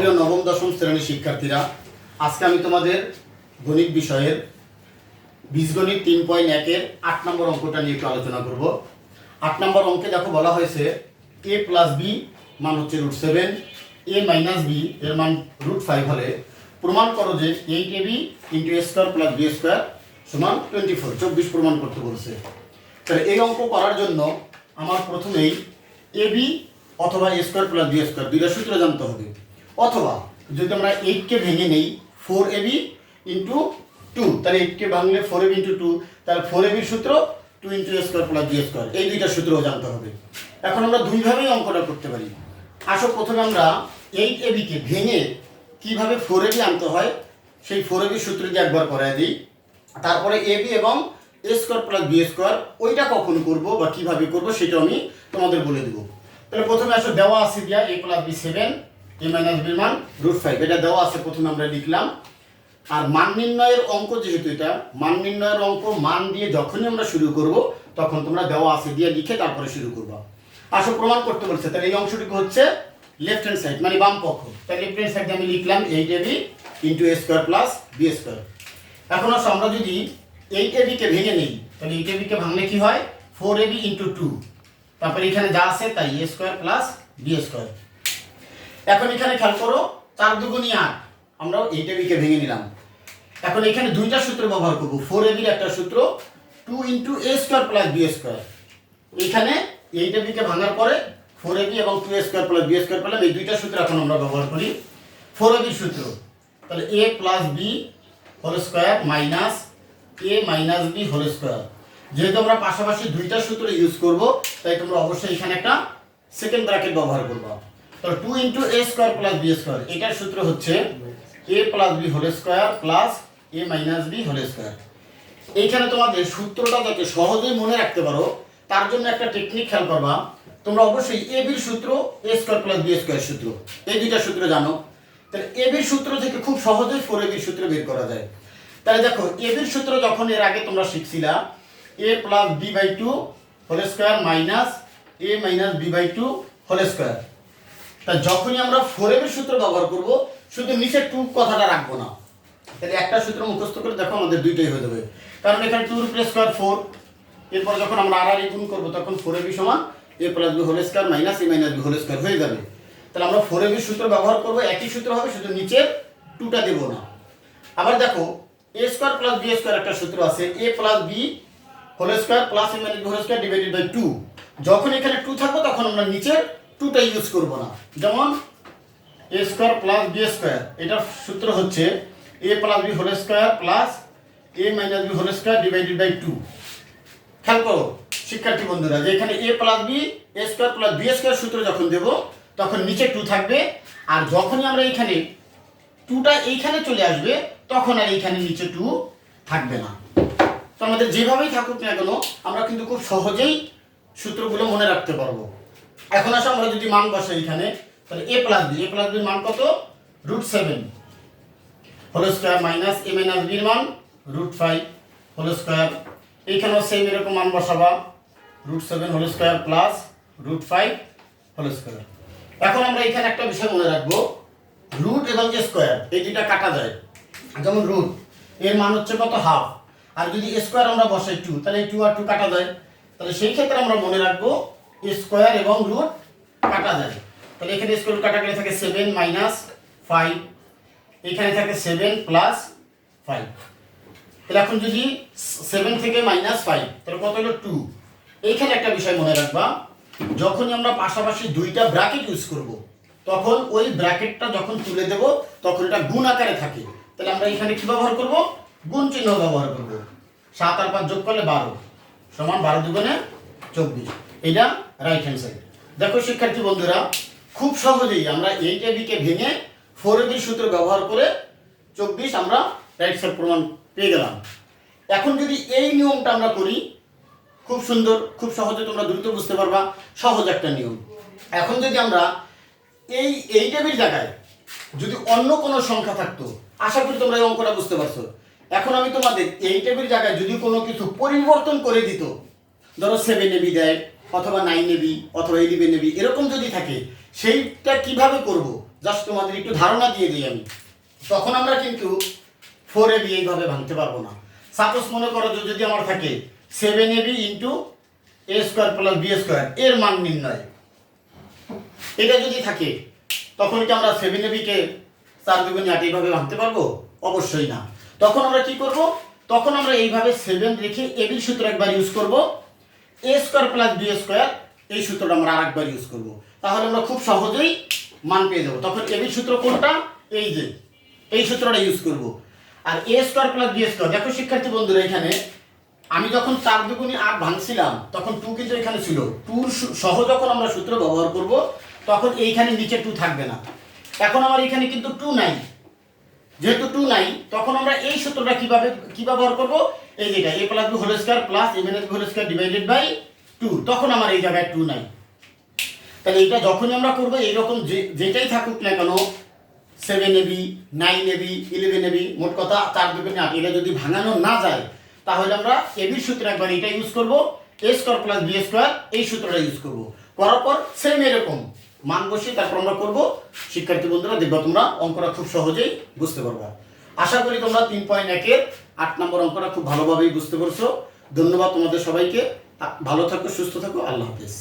সুপ্রিয় নবম, দশম শ্রেণির শিক্ষার্থীরা, আজকে আমি তোমাদের গণিত বিষয়ের বীজগণিত তিন পয়েন্ট একের আট নম্বর অঙ্কটা নিয়ে একটু আলোচনা করব। আট নম্বর অঙ্কে দেখো বলা হয়েছে এ প্লাস বি মান হচ্ছে root seven A minus B এর মান রুট ফাইভ হলে প্রমাণ করো যে eight A B into A square plus B square সমান টোয়েন্টি ফোর চব্বিশ প্রমাণ করতে বলছে। তাহলে এই অঙ্ক করার জন্য আমার প্রথমেই এ বি অথবা A square plus B square দুইটা সূত্র জানতে হবে। অথবা যদি আমরা এইটকে ভেঙে নেই four A B into two তাহলে এইটকে ভাঙলে four A B into two তাহলে ফোর এ বির সূত্র two into A square plus B square এই দুইটা সূত্রও জানতে হবে। এখন আমরা দুইভাবেই অঙ্কটা করতে পারি। আসো, প্রথমে আমরা এইট এ বিকে ভেঙে কীভাবে ফোর এ বি আনতে হয়, সেই ফোর এ বি সূত্র দিয়ে একবার করাই দিই। তারপরে এ বি এবং A square plus B square ওইটা কখন করব বা কীভাবে করব সেটা আমি তোমাদের বলে দেবো। তাহলে প্রথমে আসো দেওয়া আছে দিয়া A plus B seven A root এটা দেওয়া আছে, প্রথমে আমরা লিখলাম। আর মান নির্ণয়ের অঙ্ক যেহেতু এটা, মান নির্ণয়ের অঙ্ক, মান দিয়ে যখনই আমরা শুরু করব, তখন তোমরা দেওয়া আছে দিয়ে লিখে তারপরে শুরু প্রমাণ করতে বলছে, তাহলে এই হচ্ছে হ্যান্ড সাইড মানে বাম পক্ষ। তাহলে সাইডে আমি লিখলাম into A square plus square এখন আসো, আমরা যদি ভেঙে নিই, তাহলে ভাঙলে কি হয়? Four A B into two তারপরে এখানে যা আছে তাই A square plus B square এখন এখানে খেয়াল করো, চার দুগুণি আট। আমরাও এইট বিকে ভেঙে নিলাম। এখন এখানে দুইটা সূত্র ব্যবহার করব। ফোর এ বির একটা সূত্র, two into A square plus B square. এখানে এইট বিকে ভাঙার পরে ফোর এ বি এবং two A square plus B square পেলাম এই দুইটা সূত্র এখন আমরা ব্যবহার করি। ফোর এ বির সূত্র। তাহলে A plus B whole square minus A minus B whole square. যেহেতু আমরা পাশাপাশি দুইটা সূত্র ইউজ করব, তাই তোমরা অবশ্যই এখানে একটা সেকেন্ড ব্র্যাকেট ব্যবহার করবা। তাহলে two into A square plus B square এটার সূত্র হচ্ছে A plus B whole square plus A minus B whole square এইখানে তোমাদের সূত্রটা যাতে সহজেই মনে রাখতে পারো, তার জন্য একটা টেকনিক খেয়াল করবা। তোমরা অবশ্যই এ বির সূত্র A square plus B square সূত্র, এই দুইটা সূত্র জানো। তাহলে এ বির সূত্র থেকে খুব সহজেই ফোর এ বির সূত্র বের করা যায়। তাহলে দেখো এ বির সূত্র যখন এর আগে তোমরা শিখছিলা A plus B by two whole square minus A minus B by two whole square তা যখনই আমরা ফোর এর সূত্র ব্যবহার করব, শুধু নিচে টু কথাটা রাখব না। তাহলে একটা সূত্র মুখস্থ করে দেখো আমাদের দুইটাই হয়ে যাবে। কারণ এখানে টু প্লাস স্কোয়ার ফোর এরপর যখন আমরা আর আর গুণ করব, তখন ফোর এ বি সমান A plus B whole square minus A minus B whole square হয়ে যাবে। তাহলে আমরা ফোর এ বি সূত্র ব্যবহার করব, একই সূত্র হবে, শুধু নিচের টুটা দেবো না। আবার দেখো A square plus B square একটা সূত্র আছে A plus B whole square plus A minus B whole square divided by two যখন এখানে টু থাকব, তখন আমরা নিচের টুটা ইউজ করব না। যেমন, A square plus B square. এটার সূত্র হচ্ছে A plus B whole square plus A minus B whole square divided by two. খেয়াল করো, শিক্ষার্থী বন্ধুরা, যে এখানে A plus B, A square plus B square সূত্র যখন দেব, তখন নিচে টু থাকবে। আর যখনই আমরা এইখানে টুটা এইখানে চলে আসবে, তখন আর এইখানে নিচে টু থাকবে না। তো আমাদের যেভাবেই থাকুক না কেন, আমরা কিন্তু খুব সহজেই সূত্রগুলো মনে রাখতে পারব। এখন আসো, আমরা যদি মান বসাই এখানে। তাহলে A plus B A plus বির মান কত? Root seven whole square minus A minus বির মান রুট ফাইভ হোল স্কোয়ার এইখানেও সেম এরকম মান বসাবা root seven whole square plus root five whole square এখন আমরা এখানে একটা বিষয় মনে রাখব রুট এবং যে স্কোয়ার এই দুইটা কাটা যায়। যেমন রুট এর মান হচ্ছে কত? হাফ আর যদি স্কোয়ার আমরা বসাই টু তাহলে টু আর টু কাটা যায়। তাহলে সেই ক্ষেত্রে আমরা মনে রাখব স্কোয়ার এবং রুট কাটা যায়। তাহলে এখানে স্কোয়ার কাটা গেলে থাকে সেভেন মাইনাস ফাইভ এখানে থাকে সেভেন প্লাস ফাইভ তাহলে এখন যদি সেভেন থেকে মাইনাস ফাইভ তাহলে কত হলো টু এইখানে একটা বিষয় মনে রাখবা, যখনই আমরা পাশাপাশি দুইটা ব্র্যাকেট ইউজ করব, তখন ওই ব্র্যাকেটটা যখন তুলে দেব, তখন এটা গুণ আকারে থাকে। তাহলে আমরা এখানে কি ব্যবহার করব? গুণ চিহ্ন ব্যবহার করব। সাত আর পাঁচ যোগ করলে বারো। সমান বারো দুগুণে চব্বিশ। এটা রাইট হ্যান্ড সাইড দেখো, শিক্ষার্থী বন্ধুরা, খুব সহজেই আমরা এইট এ বিকে ভেঙে ফোর এ বির সূত্র ব্যবহার করে চব্বিশ আমরা রাইট সাইড প্রমাণ পেয়ে গেলাম। এখন যদি এই নিয়মটা আমরা করি, খুব সুন্দর, খুব সহজে তোমরা দ্রুত বুঝতে পারবা, সহজ একটা নিয়ম। এখন যদি আমরা এই এই টেবিল জায়গায় যদি অন্য কোনো সংখ্যা থাকতো, আশা করি তোমরা এই অঙ্কটা বুঝতে পারছ। এখন আমি তোমাদের এই টেবিল জায়গায় যদি কোনো কিছু পরিবর্তন করে দিত, ধরো সেভেন এবি দেয় অথবা নাইন এবি অথবা ইলেভেন এবি এরকম যদি থাকে, সেইটা কীভাবে করব? জাস্ট তোমাদের একটু ধারণা দিয়ে দিই আমি। তখন আমরা কিন্তু ফোর এ বি এইভাবে ভাঙতে পারব না। সাপোজ মনে করো যদি আমার থাকে seven A B into A square plus B square এর মান নির্ণয়। এটা যদি থাকে, তখন কি আমরা সেভেন এবিকে চার দুগুণে আট এইভাবে ভাঙতে পারব? অবশ্যই না। তখন আমরা কি করব? তখন আমরা এইভাবে সেভেন রেখে এবি সূত্র একবার ইউজ করব। A square plus B square এই সূত্রটা আমরা আরেকবার ইউজ করব। তাহলে আমরা খুব সহজেই মান পেয়ে যাব। তখন এবি সূত্র কোনটা? এই যে, এই সূত্রটা ইউজ করব। আর A square plus B square দেখো শিক্ষার্থী বন্ধুরা এখানে, আমি যখন চার দুগুণি আট ভাঙছিলাম, তখন টু কিন্তু এখানে ছিল। টুর সহ যখন আমরা সূত্র ব্যবহার করব, তখন এইখানে নিচে টু থাকবে না। এখন আমার এখানে কিন্তু টু নাই। যেহেতু টু নাই তখন আমরা এই সূত্রটা কীভাবে, কি ব্যবহার করব? এই যেটা A plus B whole square plus A minus B whole square divided by two তখন আমার এই জায়গায় টু নাই। তাহলে এটা যখনই আমরা করব, এইরকম যে, যেটাই থাকুক না কেন seven A B nine A B eleven A B মোট কথা চার দুগুণে আট, এটা যদি ভাঙানো না যায়, তাহলে আমরা এবির সূত্র একবার এটা ইউজ করব A square plus B square এই সূত্রটা ইউজ করব। করার পর সেম এরকম। মান বসিয়ে তারপর আমরা করব। শিক্ষার্থী বন্ধুরা, দেখবা তোমরা অঙ্কটা খুব সহজেই বুঝতে পারবা। আশা করি তোমরা তিন পয়েন্ট একের আট নম্বর অঙ্কটা খুব ভালোভাবেই বুঝতে পারছ। ধন্যবাদ তোমাদের সবাইকে। ভালো থাকো, সুস্থ থাকো। আল্লাহ হাফিজ।